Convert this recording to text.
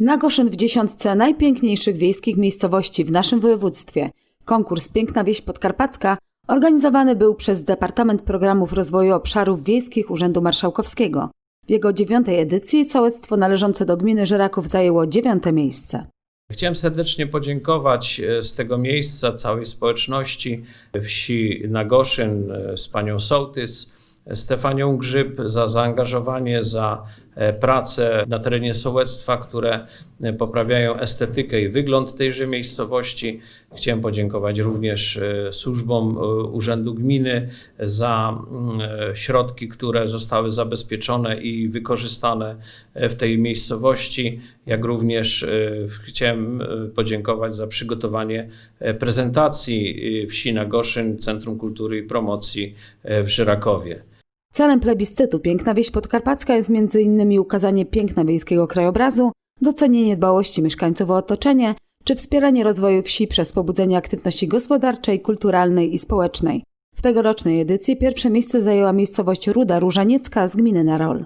Nagoszyn w dziesiątce najpiękniejszych wiejskich miejscowości w naszym województwie. Konkurs Piękna Wieś Podkarpacka organizowany był przez Departament Programów Rozwoju Obszarów Wiejskich Urzędu Marszałkowskiego. W jego dziewiątej edycji sołectwo należące do gminy Żeraków zajęło dziewiąte miejsce. Chciałem serdecznie podziękować e, z tego miejsca całej społeczności wsi Nagoszyn e, z panią Sołtys, Stefanią Grzyb za zaangażowanie, za e, pracę na terenie sołectwa, które e, poprawiają estetykę i wygląd tejże miejscowości. Chciałem podziękować również e, służbom Urzędu Gminy za mm, środki, które zostały zabezpieczone i wykorzystane w tej miejscowości, jak również chciałem podziękować za przygotowanie prezentacji wsi Nagoszyn, Centrum Kultury i Promocji w Żyrakowie. Celem plebiscytu Piękna Wieś Podkarpacka jest m.in. ukazanie piękna wiejskiego krajobrazu, docenienie dbałości mieszkańców o otoczenie czy wspieranie rozwoju wsi przez pobudzenie aktywności gospodarczej, kulturalnej i społecznej. W tegorocznej edycji pierwsze miejsce zajęła miejscowość Ruda Różaniecka z gminy Narol.